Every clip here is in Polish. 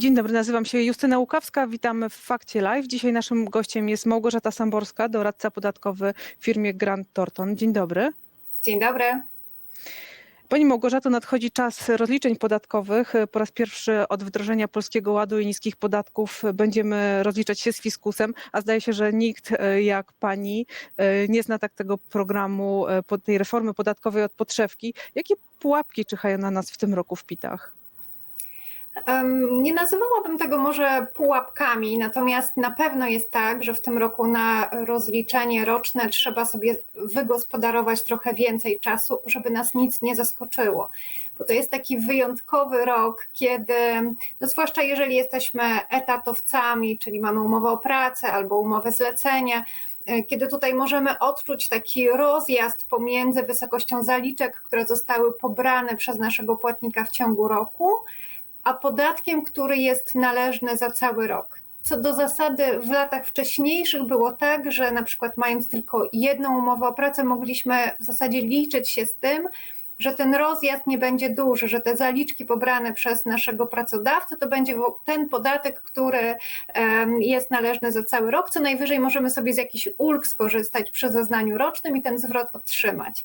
Dzień dobry, nazywam się Justyna Łukawska, witamy w Fakcie Live. Dzisiaj naszym gościem jest Małgorzata Samborska, doradca podatkowy w firmie Grant Thornton. Dzień dobry. Dzień dobry. Pani Małgorzato, nadchodzi czas rozliczeń podatkowych. Po raz pierwszy od wdrożenia Polskiego Ładu i niskich podatków będziemy rozliczać się z fiskusem, a zdaje się, że nikt e, jak pani e, nie zna tak tego programu, e, tej reformy podatkowej od podszewki. Jakie pułapki czyhają na nas w tym roku w PIT-ach? Nie nazywałabym tego może pułapkami, natomiast na pewno jest tak, że w tym roku na rozliczenie roczne trzeba sobie wygospodarować trochę więcej czasu, żeby nas nic nie zaskoczyło. Bo to jest taki wyjątkowy rok, kiedy, no zwłaszcza jeżeli jesteśmy etatowcami, czyli mamy umowę o pracę albo umowę zlecenia, e, kiedy tutaj możemy odczuć taki rozjazd pomiędzy wysokością zaliczek, które zostały pobrane przez naszego płatnika w ciągu roku, a podatkiem, który jest należny za cały rok. Co do zasady, w latach wcześniejszych było tak, że na przykład mając tylko jedną umowę o pracę, mogliśmy w zasadzie liczyć się z tym, że ten rozjazd nie będzie duży, że te zaliczki pobrane przez naszego pracodawcę to będzie ten podatek, który jest należny za cały rok. Co najwyżej możemy sobie z jakichś ulg skorzystać przy zeznaniu rocznym i ten zwrot otrzymać.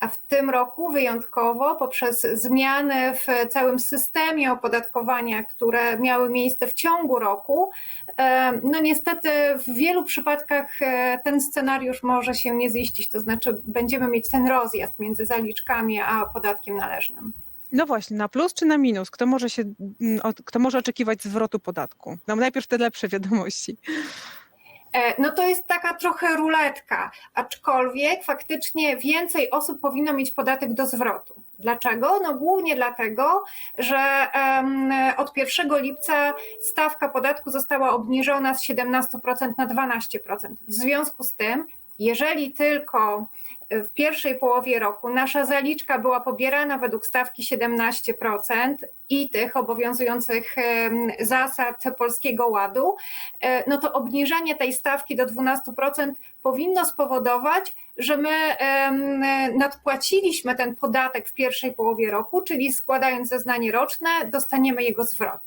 A w tym roku wyjątkowo poprzez zmiany w całym systemie opodatkowania, które miały miejsce w ciągu roku, e, no niestety w wielu przypadkach e, ten scenariusz może się nie ziścić, to znaczy będziemy mieć ten rozjazd między zaliczkami a podatkiem należnym. No właśnie, na plus czy na minus? Kto może, się, mm, kto może oczekiwać zwrotu podatku? No najpierw te lepsze wiadomości. E, No to jest taka trochę ruletka, aczkolwiek faktycznie więcej osób powinno mieć podatek do zwrotu. Dlaczego? No głównie dlatego, że od 1 lipca stawka podatku została obniżona z 17% na 12%. W związku z tym, jeżeli tylko w pierwszej połowie roku nasza zaliczka była pobierana według stawki 17% i tych obowiązujących zasad Polskiego Ładu, e, no to obniżenie tej stawki do 12% powinno spowodować, że my nadpłaciliśmy ten podatek w pierwszej połowie roku, czyli składając zeznanie roczne, dostaniemy jego zwrot.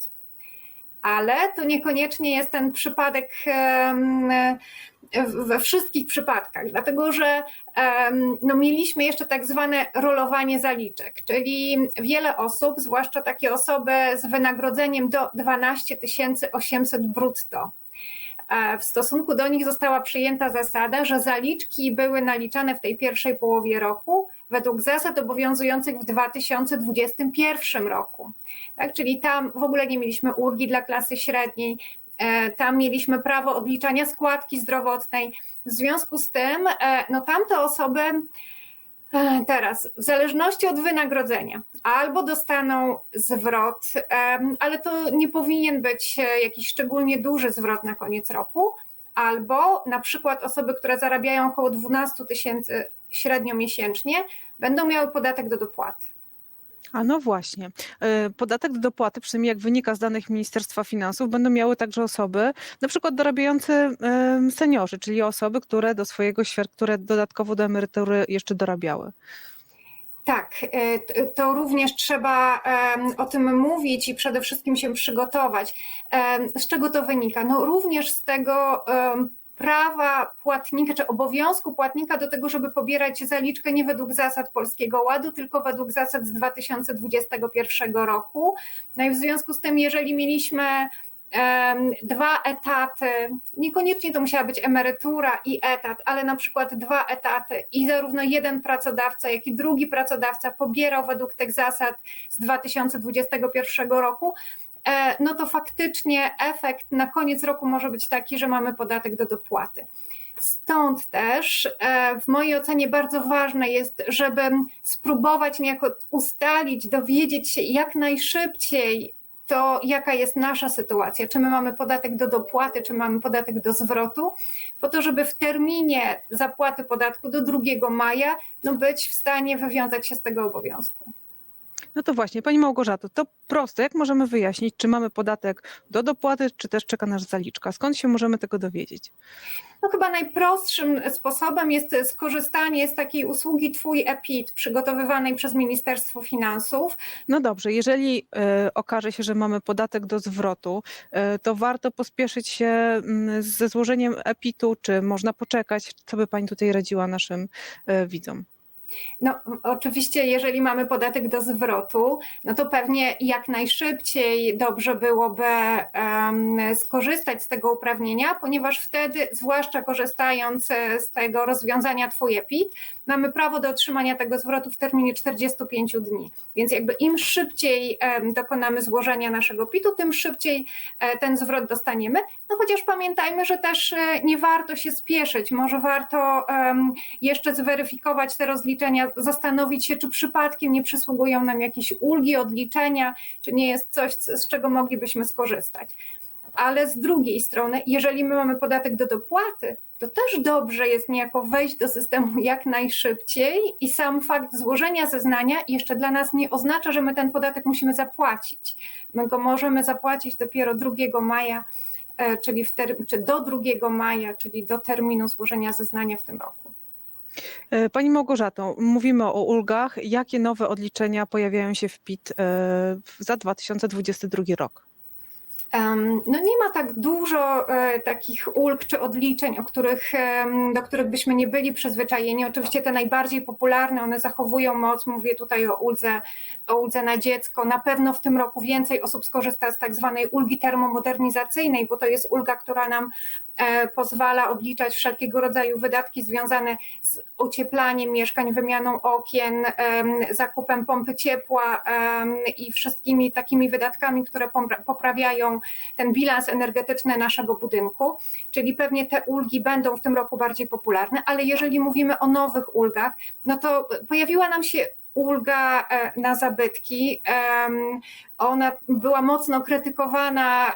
Ale to niekoniecznie jest ten przypadek we wszystkich przypadkach, dlatego że no, mieliśmy jeszcze tak zwane rolowanie zaliczek, czyli wiele osób, zwłaszcza takie osoby z wynagrodzeniem do 12 800 brutto, e, w stosunku do nich została przyjęta zasada, że zaliczki były naliczane w tej pierwszej połowie roku według zasad obowiązujących w 2021 roku. Tak, czyli tam w ogóle nie mieliśmy ulgi dla klasy średniej, tam mieliśmy prawo odliczania składki zdrowotnej. W związku z tym, e, no tamte osoby e, teraz, w zależności od wynagrodzenia, albo dostaną zwrot, ale to nie powinien być e, jakiś szczególnie duży zwrot na koniec roku, albo na przykład osoby, które zarabiają około 12 tysięcy średnio miesięcznie, będą miały podatek do dopłaty. A no właśnie. E, Podatek do dopłaty, przynajmniej jak wynika z danych Ministerstwa Finansów, będą miały także osoby, na przykład dorabiające seniorzy, czyli osoby, które do swojego które dodatkowo do emerytury jeszcze dorabiały. Tak, e, to również trzeba o tym mówić i przede wszystkim się przygotować. Z czego to wynika? No również z tego prawa płatnika, czy obowiązku płatnika do tego, żeby pobierać zaliczkę nie według zasad Polskiego Ładu, tylko według zasad z 2021 roku. No i w związku z tym, jeżeli mieliśmy dwa etaty, niekoniecznie to musiała być emerytura i etat, ale na przykład dwa etaty i zarówno jeden pracodawca, jak i drugi pracodawca pobierał według tych zasad z 2021 roku, no to faktycznie efekt na koniec roku może być taki, że mamy podatek do dopłaty. Stąd też e, w mojej ocenie bardzo ważne jest, żeby spróbować niejako ustalić, dowiedzieć się jak najszybciej to, jaka jest nasza sytuacja, czy my mamy podatek do dopłaty, czy mamy podatek do zwrotu, po to, żeby w terminie zapłaty podatku do 2 maja no być w stanie wywiązać się z tego obowiązku. No to właśnie, Pani Małgorzato, to proste. Jak możemy wyjaśnić, czy mamy podatek do dopłaty, czy też czeka nas zaliczka? Skąd się możemy tego dowiedzieć? No chyba najprostszym sposobem jest skorzystanie z takiej usługi Twój EPIT przygotowywanej przez Ministerstwo Finansów. No dobrze, jeżeli e, okaże się, że mamy podatek do zwrotu, e, to warto pospieszyć się mm, ze złożeniem EPIT-u, czy można poczekać? Co by Pani tutaj radziła naszym e, widzom? No, oczywiście, jeżeli mamy podatek do zwrotu, no to pewnie jak najszybciej dobrze byłoby um, skorzystać z tego uprawnienia, ponieważ wtedy, zwłaszcza korzystając z tego rozwiązania Twój EPIT, mamy prawo do otrzymania tego zwrotu w terminie 45 dni. Więc jakby im szybciej dokonamy złożenia naszego PIT-u, tym szybciej um, ten zwrot dostaniemy. No chociaż pamiętajmy, że też e, nie warto się spieszyć, może warto jeszcze zweryfikować te rozliczenia zastanowić się, czy przypadkiem nie przysługują nam jakieś ulgi, odliczenia, czy nie jest coś, z czego moglibyśmy skorzystać. Ale z drugiej strony, jeżeli my mamy podatek do dopłaty, to też dobrze jest niejako wejść do systemu jak najszybciej i sam fakt złożenia zeznania jeszcze dla nas nie oznacza, że my ten podatek musimy zapłacić. My go możemy zapłacić dopiero 2 maja, e, czyli czy do 2 maja, czyli do terminu złożenia zeznania w tym roku. E, pani Małgorzato, mówimy o ulgach. Jakie nowe odliczenia pojawiają się w PIT e, za 2022 rok? No nie ma tak dużo e, takich ulg czy odliczeń, o których, do których byśmy nie byli przyzwyczajeni. Oczywiście te najbardziej popularne, one zachowują moc. Mówię tutaj o uldze, o uldze na dziecko. Na pewno w tym roku więcej osób skorzysta z tak zwanej ulgi termomodernizacyjnej, bo to jest ulga, która nam pozwala odliczać wszelkiego rodzaju wydatki związane z ocieplaniem mieszkań, wymianą okien, zakupem pompy ciepła i wszystkimi takimi wydatkami, które poprawiają ten bilans energetyczny naszego budynku, czyli pewnie te ulgi będą w tym roku bardziej popularne, ale jeżeli mówimy o nowych ulgach, no to pojawiła nam się ulga e, na zabytki. Ona była mocno krytykowana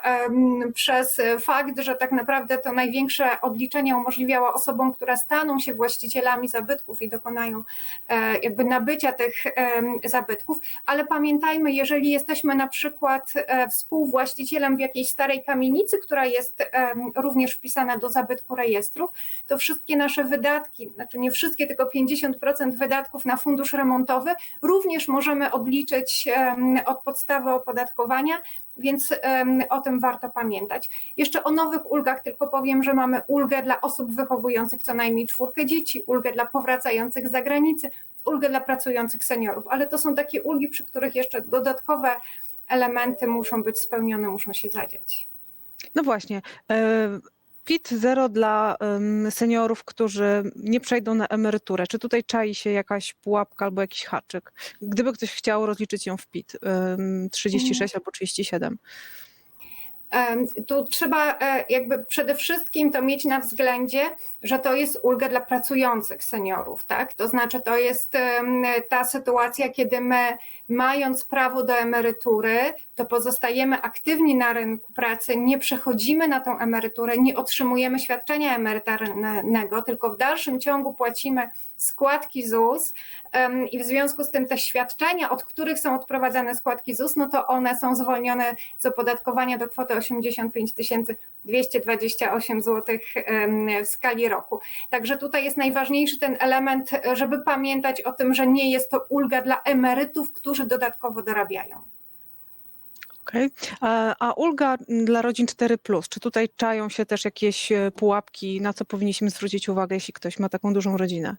przez fakt, że tak naprawdę to największe odliczenia umożliwiała osobom, które staną się właścicielami zabytków i dokonają e, jakby nabycia tych zabytków, ale pamiętajmy, jeżeli jesteśmy na przykład e, współwłaścicielem w jakiejś starej kamienicy, która jest również wpisana do zabytku rejestrów, to wszystkie nasze wydatki, znaczy nie wszystkie, tylko 50% wydatków na fundusz remontowy również możemy odliczyć od podstawy opodatkowania, więc o tym warto pamiętać. Jeszcze o nowych ulgach tylko powiem, że mamy ulgę dla osób wychowujących co najmniej czwórkę dzieci, ulgę dla powracających z zagranicy, ulgę dla pracujących seniorów, ale to są takie ulgi, przy których jeszcze dodatkowe elementy muszą być spełnione, muszą się zadziać. No właśnie. PIT zero dla seniorów, którzy nie przejdą na emeryturę. Czy tutaj czai się jakaś pułapka albo jakiś haczyk? Gdyby ktoś chciał rozliczyć ją w PIT 36 mhm. albo 37. Tu trzeba e, jakby przede wszystkim to mieć na względzie, że to jest ulga dla pracujących seniorów, tak? To znaczy to jest ta sytuacja, kiedy my mając prawo do emerytury, to pozostajemy aktywni na rynku pracy, nie przechodzimy na tą emeryturę, nie otrzymujemy świadczenia emerytalnego, tylko w dalszym ciągu płacimy składki ZUS i w związku z tym te świadczenia, od których są odprowadzane składki ZUS, no to one są zwolnione z opodatkowania do kwoty 85 228 zł w skali roku. Także tutaj jest najważniejszy ten element, żeby pamiętać o tym, że nie jest to ulga dla emerytów, którzy dodatkowo dorabiają. Okay. A ulga dla rodzin 4, czy tutaj czają się też jakieś e, pułapki, na co powinniśmy zwrócić uwagę, jeśli ktoś ma taką dużą rodzinę?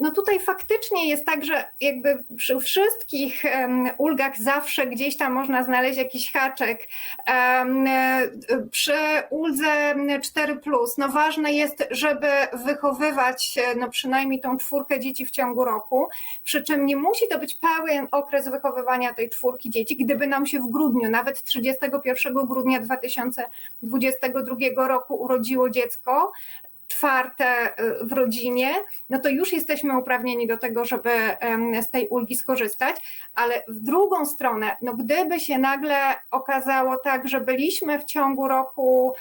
No tutaj faktycznie jest tak, że jakby przy wszystkich ulgach zawsze gdzieś tam można znaleźć jakiś haczek. Przy uldze 4, no ważne jest, żeby wychowywać no przynajmniej tą czwórkę dzieci w ciągu roku, przy czym nie musi to być pełen okres wychowywania tej czwórki dzieci. Gdyby nam się w grudniu, nawet 31 grudnia 2022 roku urodziło dziecko, czwarte y, w rodzinie, no to już jesteśmy uprawnieni do tego, żeby z tej ulgi skorzystać, ale w drugą stronę, no gdyby się nagle okazało tak, że byliśmy w ciągu roku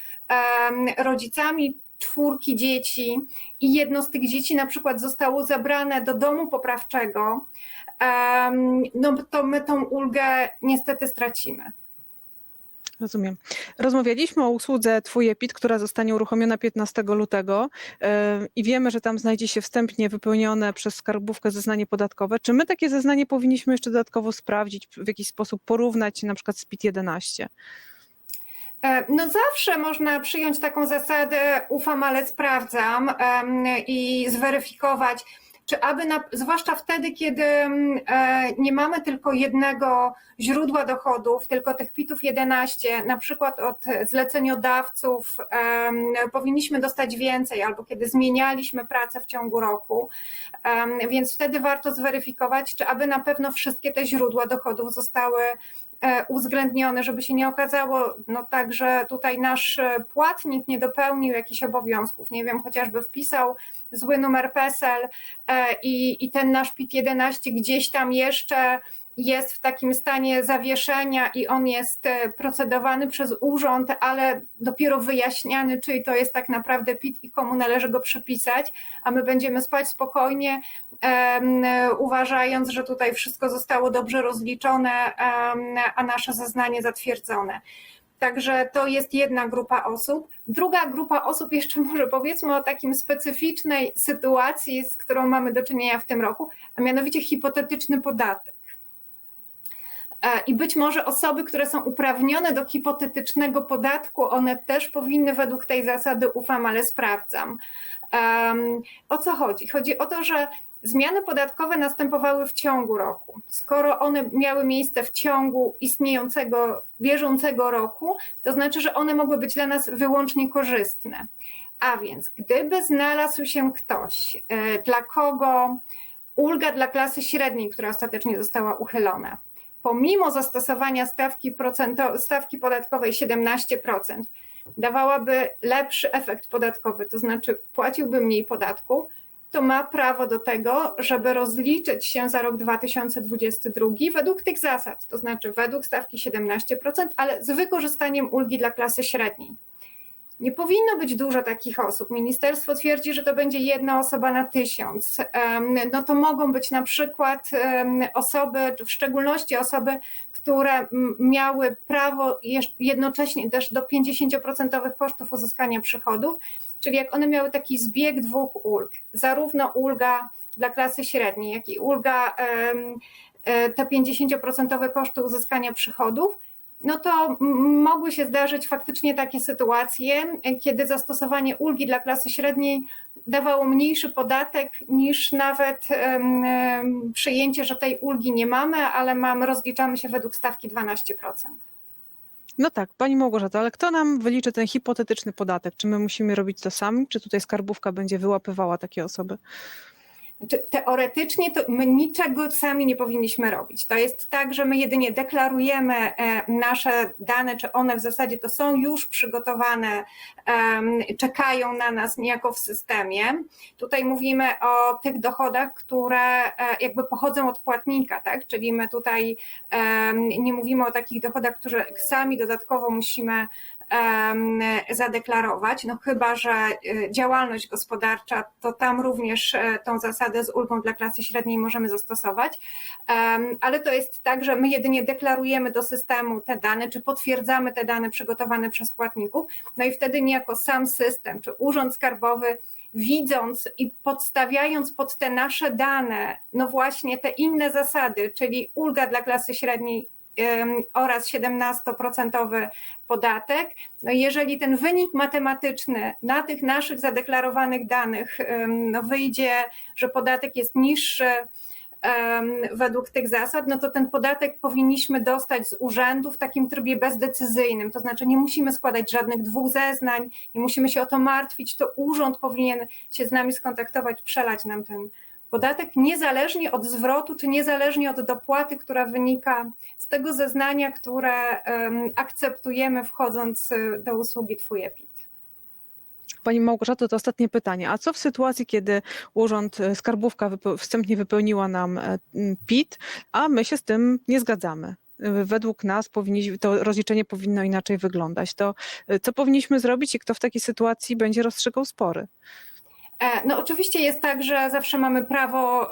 rodzicami czwórki dzieci i jedno z tych dzieci na przykład zostało zabrane do domu poprawczego no to my tą ulgę niestety stracimy. Rozumiem. Rozmawialiśmy o usłudze Twój EPIT, która zostanie uruchomiona 15 lutego i wiemy, że tam znajdzie się wstępnie wypełnione przez skarbówkę zeznanie podatkowe. Czy my takie zeznanie powinniśmy jeszcze dodatkowo sprawdzić, w jakiś sposób porównać na przykład z PIT 11? E, No zawsze można przyjąć taką zasadę ufam, ale sprawdzam i zweryfikować, czy aby, na, zwłaszcza wtedy, kiedy em, e, nie mamy tylko jednego źródła dochodów, tylko tych PIT-ów 11, na przykład od zleceniodawców powinniśmy dostać więcej, albo kiedy zmienialiśmy pracę w ciągu roku, więc wtedy warto zweryfikować, czy aby na pewno wszystkie te źródła dochodów zostały uwzględnione, żeby się nie okazało no tak, że tutaj nasz e, płatnik nie dopełnił jakichś obowiązków, nie wiem, chociażby wpisał zły numer PESEL e, i, i ten nasz PIT-11 gdzieś tam jeszcze jest w takim stanie zawieszenia i on jest e, procedowany przez urząd, ale dopiero wyjaśniany, czy to jest tak naprawdę PIT i komu należy go przypisać, a my będziemy spać spokojnie, em, uważając, że tutaj wszystko zostało dobrze rozliczone, em, a nasze zeznanie zatwierdzone. Także to jest jedna grupa osób. Druga grupa osób, jeszcze może powiedzmy o takim specyficznej sytuacji, z którą mamy do czynienia w tym roku, a mianowicie hipotetyczny podatek. E, I być może osoby, które są uprawnione do hipotetycznego podatku, one też powinny według tej zasady ufam, ale sprawdzam. Um, o co chodzi? Chodzi o to, że zmiany podatkowe następowały w ciągu roku. Skoro one miały miejsce w ciągu istniejącego, bieżącego roku, to znaczy, że one mogły być dla nas wyłącznie korzystne. A więc, gdyby znalazł się ktoś, e, dla kogo ulga dla klasy średniej, która ostatecznie została uchylona, pomimo zastosowania stawki, stawki podatkowej 17%, dawałaby lepszy efekt podatkowy, to znaczy płaciłby mniej podatku, to ma prawo do tego, żeby rozliczyć się za rok 2022 według tych zasad, to znaczy według stawki 17%, ale z wykorzystaniem ulgi dla klasy średniej. Nie powinno być dużo takich osób. Ministerstwo twierdzi, że to będzie jedna osoba na tysiąc. No to mogą być na przykład osoby, w szczególności osoby, które miały prawo jednocześnie też do 50% kosztów uzyskania przychodów, czyli jak one miały taki zbieg dwóch ulg, zarówno ulga dla klasy średniej, jak i ulga te 50% koszty uzyskania przychodów, no to mogły się zdarzyć faktycznie takie sytuacje, kiedy zastosowanie ulgi dla klasy średniej dawało mniejszy podatek niż nawet przyjęcie, że tej ulgi nie mamy, ale mamy, rozliczamy się według stawki 12%. No tak, Pani Małgorzata, ale kto nam wyliczy ten hipotetyczny podatek? Czy my musimy robić to sami, czy tutaj skarbówka będzie wyłapywała takie osoby? Teoretycznie to my niczego sami nie powinniśmy robić. To jest tak, że my jedynie deklarujemy e, nasze dane, czy one w zasadzie to są już przygotowane, czekają na nas niejako w systemie. Tutaj mówimy o tych dochodach, które e, jakby pochodzą od płatnika, tak? Czyli my tutaj nie mówimy o takich dochodach, które sami dodatkowo musimy zadeklarować, no chyba, że e, działalność gospodarcza, to tam również tą zasadę z ulgą dla klasy średniej możemy zastosować, ale to jest tak, że my jedynie deklarujemy do systemu te dane, czy potwierdzamy te dane przygotowane przez płatników, no i wtedy niejako sam system, czy urząd skarbowy widząc i podstawiając pod te nasze dane, no właśnie te inne zasady, czyli ulga dla klasy średniej oraz 17% podatek. No jeżeli ten wynik matematyczny na tych naszych zadeklarowanych danych no wyjdzie, że podatek jest niższy według tych zasad, no to ten podatek powinniśmy dostać z urzędu w takim trybie bezdecyzyjnym. To znaczy nie musimy składać żadnych dwóch zeznań, nie musimy się o to martwić, to urząd powinien się z nami skontaktować, przelać nam ten podatek niezależnie od zwrotu, czy niezależnie od dopłaty, która wynika z tego zeznania, które akceptujemy wchodząc y, do usługi Twój EPIT. Pani Małgorzato, to ostatnie pytanie. A co w sytuacji, kiedy Urząd e, Skarbówka wstępnie wypełniła nam e, PIT, a my się z tym nie zgadzamy? E, według nas to rozliczenie powinno inaczej wyglądać. To co powinniśmy zrobić i kto w takiej sytuacji będzie rozstrzygał spory? E, No oczywiście jest tak, że zawsze mamy prawo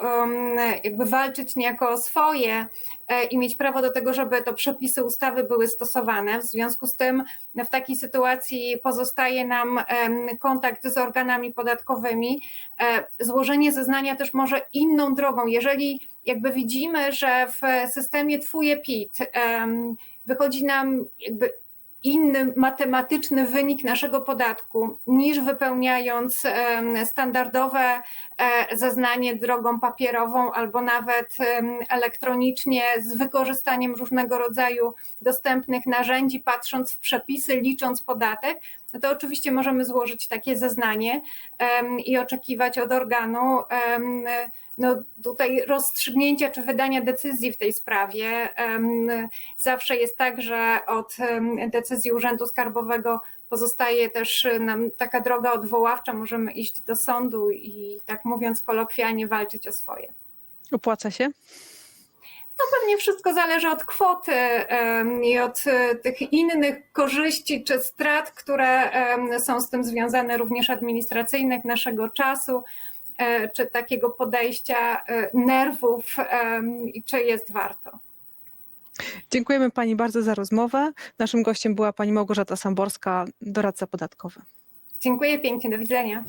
jakby walczyć niejako o swoje e, i mieć prawo do tego, żeby to przepisy ustawy były stosowane. W związku z tym no, w takiej sytuacji pozostaje nam kontakt z organami podatkowymi. E, Złożenie zeznania też może inną drogą. Jeżeli jakby widzimy, że w systemie Twój PIT wychodzi nam jakby inny matematyczny wynik naszego podatku niż wypełniając standardowe e, zeznanie drogą papierową albo nawet elektronicznie z wykorzystaniem różnego rodzaju dostępnych narzędzi, patrząc w przepisy, licząc podatek, no to oczywiście możemy złożyć takie zeznanie i oczekiwać od organu no, tutaj rozstrzygnięcia czy wydania decyzji w tej sprawie. Zawsze jest tak, że od decyzji Urzędu Skarbowego pozostaje też nam taka droga odwoławcza. Możemy iść do sądu i tak mówiąc kolokwialnie walczyć o swoje. Opłaca się? No pewnie wszystko zależy od kwoty i od e, tych innych korzyści czy strat, które są z tym związane, również administracyjnych, naszego czasu, e, czy takiego podejścia e, nerwów, czy jest warto. Dziękujemy Pani bardzo za rozmowę. Naszym gościem była Pani Małgorzata Samborska, doradca podatkowy. Dziękuję pięknie, do widzenia.